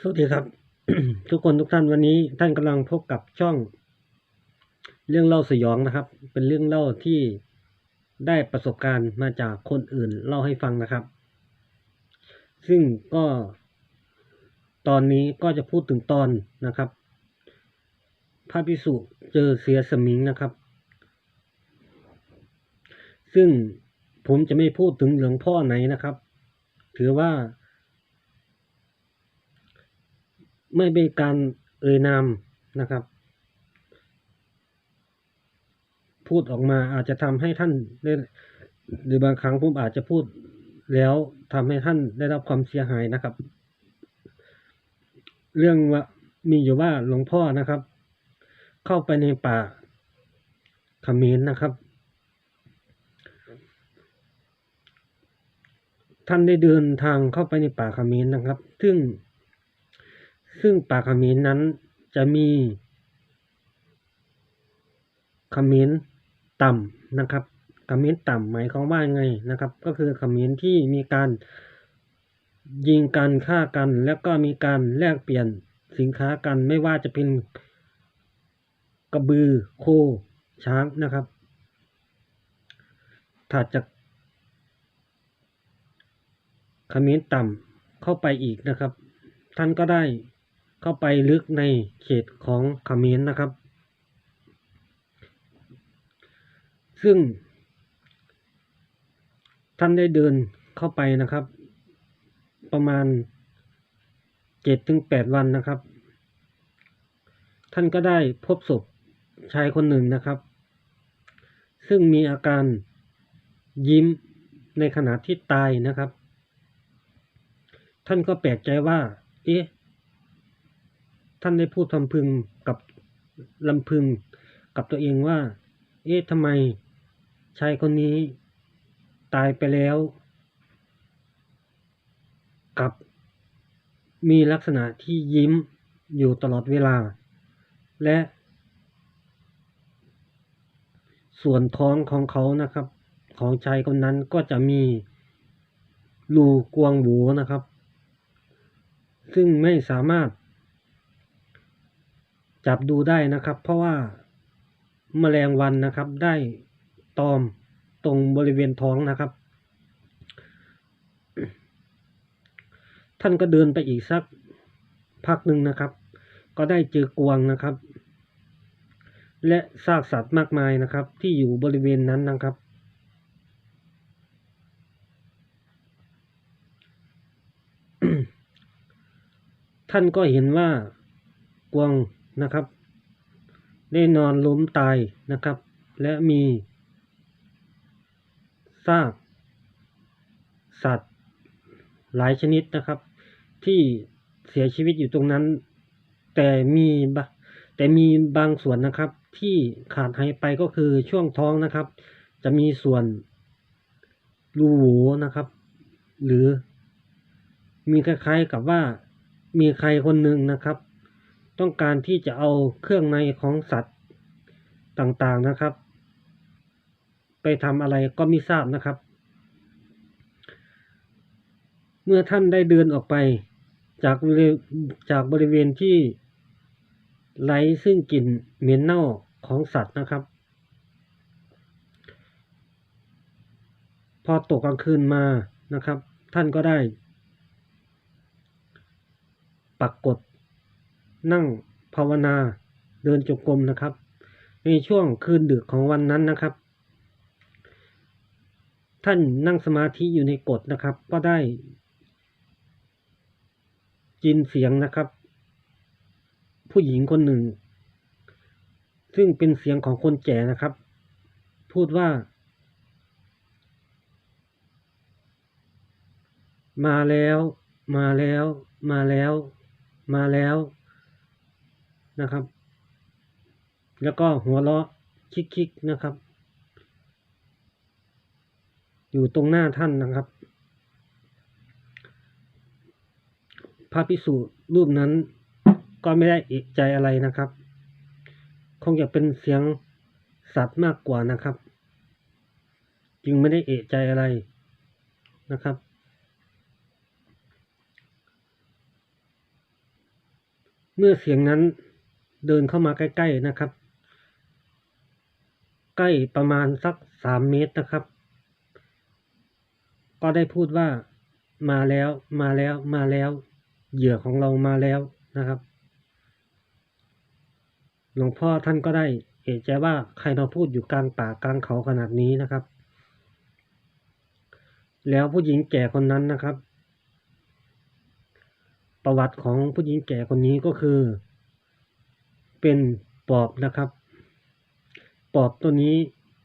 สวัสดีครับ ทุกคนทุกท่านวันนี้ท่านกำลังพบกับช่อง เรื่องเล่าสยองนะครับ เป็นเรื่องเล่าที่ได้ประสบการณ์มาจากคนอื่นเล่าให้ฟังนะครับ ซึ่งก็ ตอนนี้ก็จะพูดถึงตอนนะครับพระพิสุเจอเสียสมิงนะครับ ซึ่งผมจะไม่พูดถึงหลวงพ่อไหนนะครับ ถือว่า ไม่เป็นการเอ่ยนามนะครับ พูดออกมาอาจจะทำให้ท่านได้หรือบางครั้งผมอาจจะพูดแล้วทำให้ท่านได้รับความเสียหายนะครับ เรื่องว่ามีอยู่ว่าหลวงพ่อนะครับ เข้าไปในป่าขมรนนะครับ ท่านได้เดินทางเข้าไปในป่าขมรนะครับ ซึ่ง ซึ่งป่าเขมรนั้นจะมีเขมรต่ำนะครับเขมรต่ำหมายความว่าไงนะครับ ก็คือเขมรที่มีการยิงกันฆ่ากัน แล้วก็มีการแลกเปลี่ยนสินค้ากันไม่ว่าจะเป็นกระบือโคช้างนะครับถ้าจากขมรต่ำเข้าไปอีกนะครับ ท่านก็ได้ เข้าไปลึกในเขตของเขมรนะครับ ซึ่ง ท่านได้เดินเข้าไปนะครับ ประมาณเจ็ดถึงแปดวันนะครับ ท่านก็ได้พบศพชายคนหนึ่งนะครับ ซึ่งมีอาการยิ้มในขณะที่ตายนะครับ ท่านก็แปลกใจว่า เอ๊ะ ท่านได้พูดลำพึงกับลำพึงกับตัวเองว่า เอ๊ะทำไมชายคนนี้ตายไปแล้วกับมีลักษณะที่ยิ้มอยู่ตลอดเวลา และ ส่วนท้องของเขานะครับ ของชายคนนั้นก็จะมีรูกวงหวูนะครับ ซึ่งไม่สามารถ จับดูได้นะครับ เพราะว่าแมลงวันนะครับ ได้ตอมตรงบริเวณท้องนะครับ ท่านก็เดินไปอีกสักพักหนึ่งนะครับ ก็ได้เจอกวางนะครับ และซากสัตว์มากมายนะครับ ที่อยู่บริเวณนั้นนะครับท่านก็เห็นว่ากวาง นะครับ ได้นอนล้มตายนะครับ และมีซากสัตว์หลายชนิดนะครับ ที่เสียชีวิตอยู่ตรงนั้น แต่มีบแต่มีบางส่วนนะครับ ที่ขาดหายไปก็คือช่วงท้องนะครับ จะมีส่วนรูโหวนะครับ หรือมีคล้ายๆกับว่ามีใครคนหนึ่งนะครับ ต้องการที่จะเอาเครื่องในของสัตว์ต่างๆนะครับ ไปทำอะไรก็ไม่ทราบนะครับ เมื่อท่านได้เดินออกไปจากบริจากบริเวณที่ไร้ซึ่งกลิ่นเหม็นเน่าของสัตว์นะครับ พอตกกลางคืนมานะครับ ท่านก็ได้ ปักกด นั่งภาวนาเดินจงกรมนะครับ ในช่วงคืนดึกของวันนั้นนะครับ ท่านนั่งสมาธิอยู่ในกฎนะครับ ก็ได้ยินเสียงนะครับ ผู้หญิงคนหนึ่ง ซึ่งเป็นเสียงของคนแก่นะครับ พูดว่า มาแล้ว มาแล้ว มาแล้ว มาแล้ว นะครับ แล้วก็หัวเราะคิกๆนะครับ อยู่ตรงหน้าท่านนะครับพระพิสุรูปนั้นก็ไม่ได้เอกใจอะไรนะครับ คงจะเป็นเสียงสัตว์มากกว่านะครับ จึงไม่ได้เอกใจอะไรนะครับ เมื่อเสียงนั้น เดินเข้ามาใกล้ ๆนะครับ ใกล้ประมาณสักสามเมตรนะครับ ก็ได้พูดว่ามาแล้วมาแล้วมาแล้วเหยื่อของเรามาแล้วนะครับ หลวงพ่อท่านก็ได้เอะใจว่าใครมาพูดอยู่กลางป่ากลางเขาขนาดนี้นะครับ แล้วผู้หญิงแก่คนนั้นนะครับ ประวัติของผู้หญิงแก่คนนี้ก็คือ เป็นปอบนะครับ ปอบตัวนี้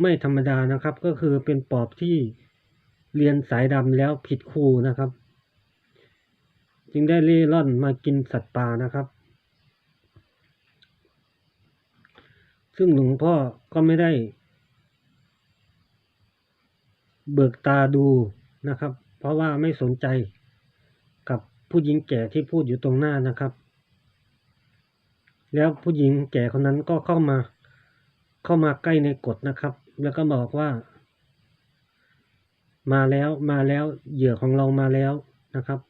ไม่ธรรมดานะครับ ก็คือเป็นปอบที่เรียนสายดำแล้วผิดครูนะครับ จึงได้เล่ร่อนมากินสัตว์ป่านะครับ ซึ่งหลวงพ่อก็ไม่ได้ เบิกตาดูนะครับ เพราะว่าไม่สนใจกับผู้หญิงแก่ที่พูดอยู่ตรงหน้านะครับ แล้วผู้หญิงแก่คนนั้นก็เข้ามา เข้ามาใกล้ในกฎนะครับ แล้วก็บอกว่า มาแล้วมาแล้วเหยื่อของเรามาแล้วนะครับ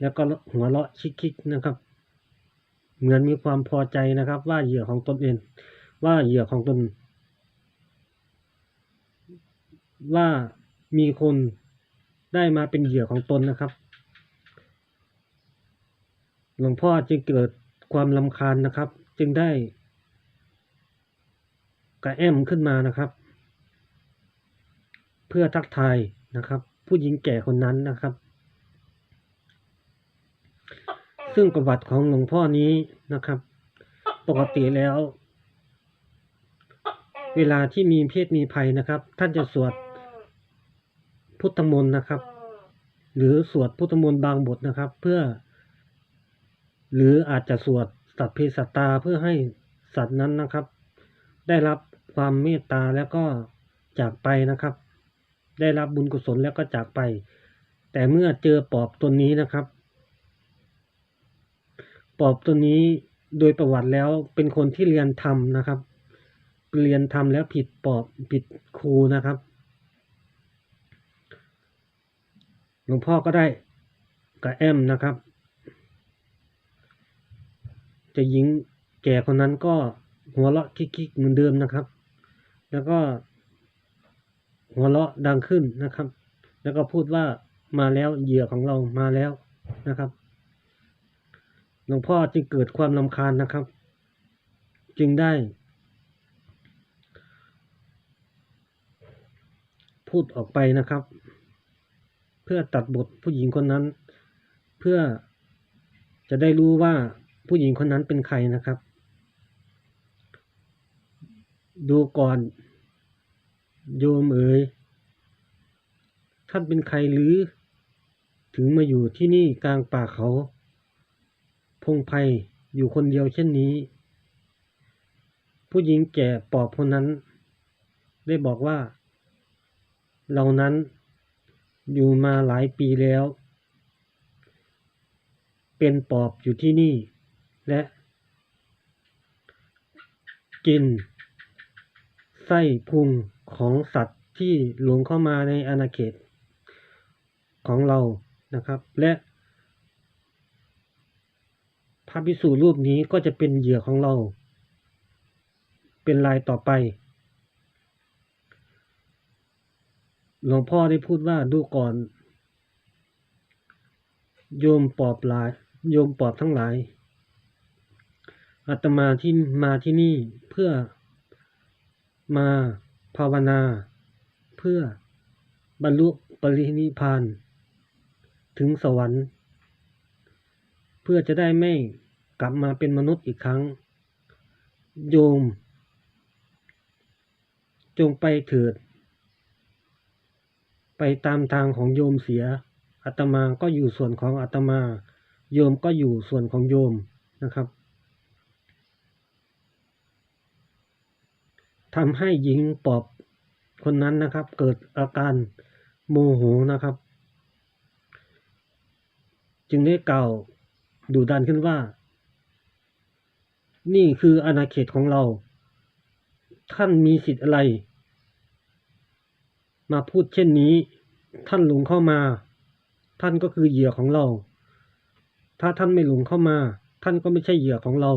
แล้วก็หัวเราะคิกๆนะครับ เหมือนมีความพอใจนะครับ ว่าเหยื่อของตนเอง ว่าเหยื่อของตน ว่ามีคนได้มาเป็นเหยื่อของตนนะครับ หลวงพ่อจึงเกิด ความลำคาญนะครับ จึงได้กระแอมขึ้นมานะครับ เพื่อทักทายนะครับ ผู้หญิงแก่คนนั้นนะครับ ซึ่งประวัติของหลวงพ่อนี้นะครับ ปกติแล้ว เวลาที่มีเพศมีภัยนะครับ ท่านจะสวดพุทธมนต์นะครับ หรือสวดพุทธมนต์บางบทนะครับ เพื่อ หรืออาจจะสวดสัพเพสัตตาเพื่อให้สัตว์นั้นนะครับ ได้รับความเมตตาแล้วก็จากไปนะครับ ได้รับบุญกุศลแล้วก็จากไป แต่เมื่อเจอปอบตัวนี้นะครับ ปอบตัวนี้โดยประวัติแล้วเป็นคนที่เรียนธรรมนะครับ เรียนธรรมแล้วผิดปอบผิดครูนะครับหลวงพ่อก็ได้กับแอมนะครับ จะหญิงแก่คนนั้นก็หัวเราะคิกๆเหมือนเดิมนะครับ แล้วก็หัวเราะดังขึ้นนะครับ แล้วก็พูดว่ามาแล้วเหยื่อของเรามาแล้วนะครับ หลวงพ่อจึงเกิดความลำคาญนะครับ จึงได้ พูดออกไปนะครับ เพื่อตัดบทผู้หญิงคนนั้น เพื่อจะได้รู้ว่า ผู้หญิงคนนั้นเป็นใครนะครับ ดูก่อนโยมเอ๋ยท่านเป็นใครหรือ ถึงมาอยู่ที่นี่กลางป่าเขา พงไพรอยู่คนเดียวเช่นนี้ ผู้หญิงแก่ปอบคนนั้น ได้บอกว่าเรานั้นอยู่มาหลายปีแล้ว เป็นปอบอยู่ที่นี่ และ กิน ไส้พุงของสัตว์ที่หลงเข้ามาในอาณาเขตของเรานะครับ และพระภิกษุรูปนี้ก็จะเป็นเหยื่อของเรา เป็นรายต่อไป หลวงพ่อได้พูดว่าดูก่อน โยมปอบหลาย โยมปอบทั้งหลาย อาตมาที่มาที่นี่เพื่อมาภาวนา เพื่อบรรลุปรินิพาน ถึงสวรรค์ เพื่อจะได้ไม่กลับมาเป็นมนุษย์อีกครั้ง โยม จงไปเถิด ไปตามทางของโยมเสียอาตมาก็อยู่ส่วนของอาตมา โยมก็อยู่ส่วนของโยมนะครับ ทำให้หญิงปอบคนนั้นนะครับ เกิดอาการโมโหนะครับ จึงได้กล่าวดูดันขึ้นว่า นี่คืออาณาเขตของเรา ท่านมีสิทธิ์อะไร มาพูดเช่นนี้ ท่านหลงเข้ามา ท่านก็คือเหยื่อของเรา ถ้าท่านไม่หลงเข้ามา ท่านก็ไม่ใช่เหยื่อของเรา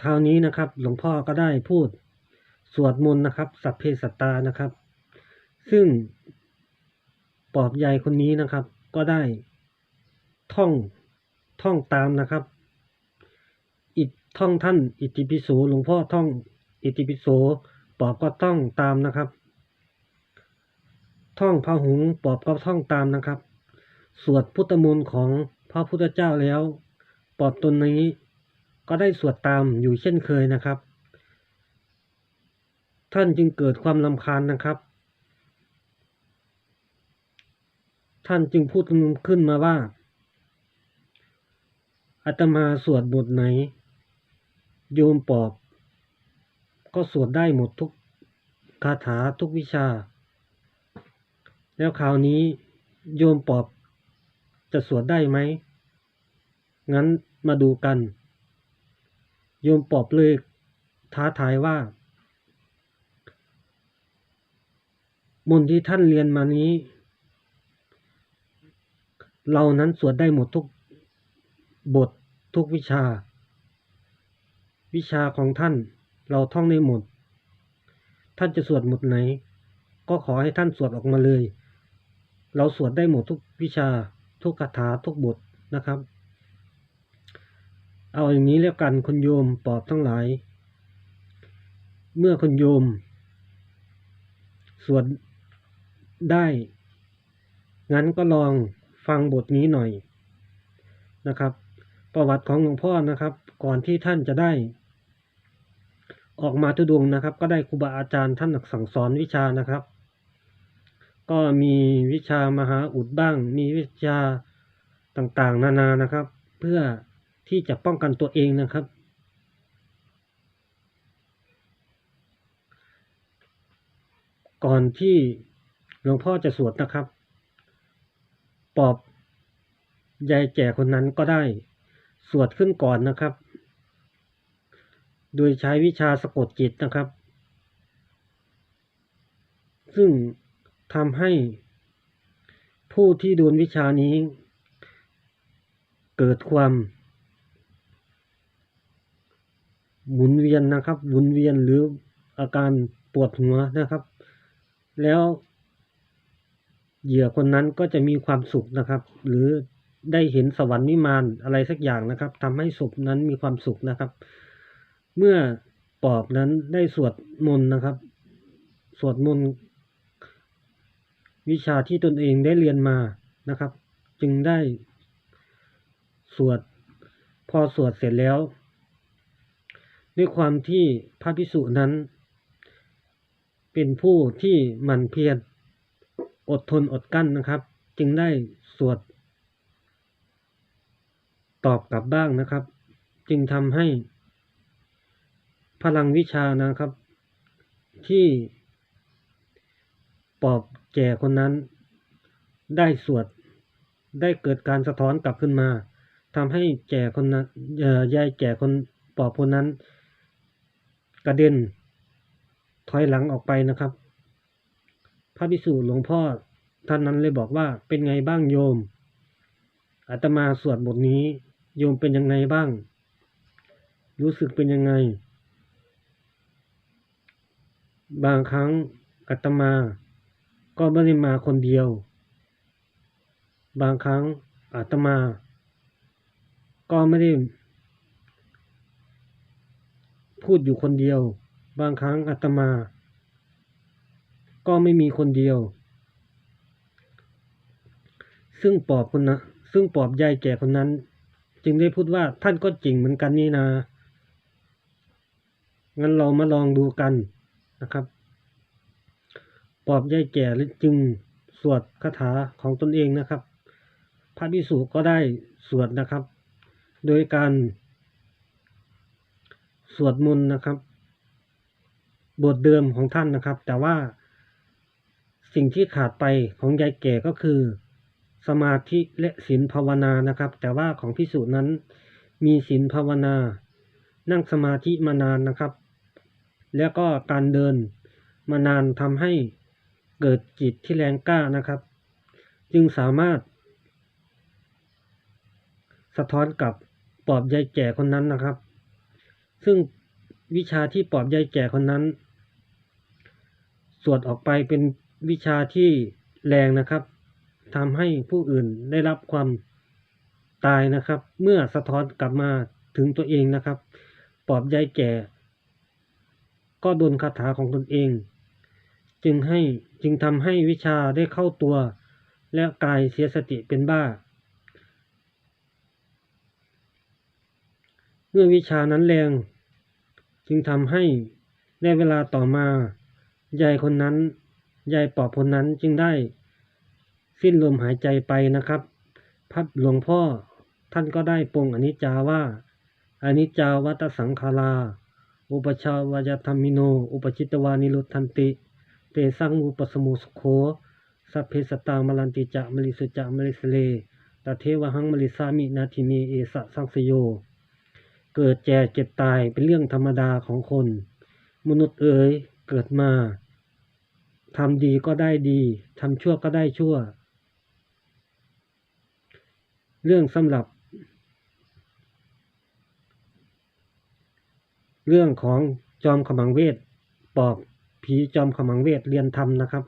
คราวนี้นะครับ หลวงพ่อก็ได้พูดสวดมนต์นะครับ สัพเพสัตตานะครับ ซึ่งปอบใหญ่คนนี้นะครับ ก็ได้ท่องท่องตามนะครับ อิท่องท่าน อิติปิโสหลวงพ่อท่อง อิติปิโสปอบก็ต้องตามนะครับ ท่องพระหุงปอบก็ท่องตามนะครับ สวดพุทธมนต์ของพระพุทธเจ้าแล้ว ปอบตนนี้ ก็ได้สวดตามอยู่เช่นเคยนะครับ ท่านจึงเกิดความลำคาญนะครับ ท่านจึงพูดขึ้นมาว่าอาตมาสวดบทไหน โยมปอบ ก็สวดได้หมดทุกคาถาทุกวิชา แล้วคราวนี้โยมปอบจะสวดได้ไหม งั้นมาดูกัน โยมปอบเลยท้าทายว่ามนต์ที่ท่านเรียนมานี้ เรานั้นสวดได้หมดทุกบททุกวิชา วิชาของท่านเราท่องได้หมด ท่านจะสวดหมดไหน ก็ขอให้ท่านสวดออกมาเลย เราสวดได้หมดทุกวิชาทุกคาถาทุกบทนะครับ เอาอย่างนี้แล้วกันคุณโยมปอบทั้งหลาย เมื่อคุณโยม สวดได้ งั้นก็ลองฟังบทนี้หน่อยนะครับ ประวัติของหลวงพ่อนะครับ ก่อนที่ท่านจะได้ ออกมาทุดงนะครับ ก็ได้ครูบาอาจารย์ท่านสั่งสอนวิชานะครับ ก็มีวิชามหาอุดบ้าง มีวิชาต่างๆ นานานะครับ เพื่อ ที่จะป้องกันตัวเองนะครับ ก่อนที่หลวงพ่อจะสวดนะครับ ปอบยายแก่คนนั้นก็ได้ สวดขึ้นก่อนนะครับ โดยใช้วิชาสะกดจิตนะครับ ซึ่งทำให้ผู้ที่โดนวิชานี้ เกิดความ หมุนเวียนนะครับหมุนเวียนหรืออาการปวดหัวนะครับ แล้วเหยื่อคนนั้นก็จะมีความสุขนะครับ หรือได้เห็นสวรรค์วิมานอะไรสักอย่างนะครับทำให้ศพนั้นมีความสุขนะครับ เมื่อปอบนั้นได้สวดมนต์นะครับ สวดมนต์วิชาที่ตนเองได้เรียนมานะครับ จึงได้สวดพอสวดเสร็จแล้ว ด้วยความที่พระพิสุนั้น เป็นผู้ที่หมันเพียรอดทนอดกั้นนะครับ จึงได้สวด ตอบกลับบ้างนะครับ จึงทำให้ พลังวิชานะครับ ที่ปอบแก่คนนั้น ได้สวดได้เกิดการสะท้อนกลับขึ้นมาทำให้แก่คนนั้นเอ่อยายแก่คนปอบคนนั้น กระเด็น ถอยหลังออกไปนะครับ พระภิกษุหลวงพ่อท่านนั้นเลยบอกว่าเป็นไงบ้างโยมอาตมาสวดบทนี้ โยมเป็นยังไงบ้าง รู้สึกเป็นยังไง บางครั้งอาตมาก็ไม่ได้มาคนเดียว บางครั้งอาตมา ก็ไม่ได้ พูดอยู่คนเดียว บางครั้งอาตมา ก็ไม่มีคนเดียว ซึ่งปอบคนนะซึ่งปอบยายแก่คนนั้น จึงได้พูดว่าท่านก็จริงเหมือนกันนี่นา งั้นเรามาลองดูกันนะครับ ปอบยายแก่จึงสวดคาถาของตนเองนะครับ พระภิกษุก็ได้สวดนะครับ โดยการ สวดมนต์นะครับ บทเดิมของท่านนะครับ แต่ว่าสิ่งที่ขาดไปของยายแก่ก็คือ สมาธิและศีลภาวนานะครับ แต่ว่าของพิสูจน์นั้นมีศีลภาวนา นั่งสมาธิมานานนะครับ แล้วก็การเดินมานานทำให้เกิดจิตที่แรงกล้านะครับ จึงสามารถ สะท้อนกับปอบยายแก่คนนั้นนะครับ ซึ่งวิชาที่ปอบยายแก่คนนั้น สวดออกไปเป็นวิชาที่แรงนะครับทำให้ผู้อื่นได้รับความตายนะครับ เมื่อสะท้อนกลับมาถึงตัวเองนะครับ ปอบยายแก่ ก็โดนคาถาของตนเอง จึงให้จึงทำให้วิชาได้เข้าตัว และกายเสียสติเป็นบ้า เมื่อวิชานั้นแรง จึงทำให้ในเวลาต่อมายายคนนั้นยายปอบคนนั้นจึงได้ สิ้นลมหายใจไปนะครับ พัดหลวงพ่อท่านก็ได้ปรงอนิจจาว่าอนิจจาวัตสังขารา อุปชาวายธรรมิโน อุปชิตวานิรุทันติ เตสังมุปสมุสโคสัพเพสตามลันติจะมลิสุจะมลิสเลตเทวหังมลิสามินาทิเนเอสะสังสโย เกิดแก่เจ็บตายเป็นเรื่องธรรมดาของคน มนุษย์เอ๋ยเกิดมาทำดีก็ได้ดีทำชั่วก็ได้ชั่ว เรื่องสำหรับ เรื่องของจอมขมังเวทปอบผีจอมขมังเวทเรียนธรรมนะครับ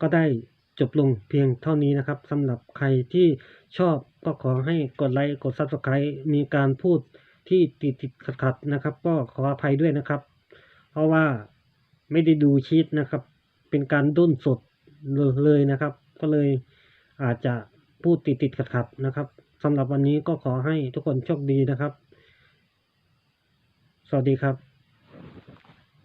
ก็ได้จบลงเพียงเท่านี้นะครับสำหรับใครที่ชอบก็ขอให้กดไลค์กด Subscribe มีการพูด ที่ติดติดขัดขัดนะครับ ก็ขออภัยด้วยนะครับ เพราะว่าไม่ได้ดูชีตนะครับ เป็นการด้นสดเลยนะครับ ก็เลยอาจจะพูดติดติดขัดขัดนะครับสำหรับวันนี้ก็ขอให้ทุกคนโชคดีนะครับ สวัสดีครับ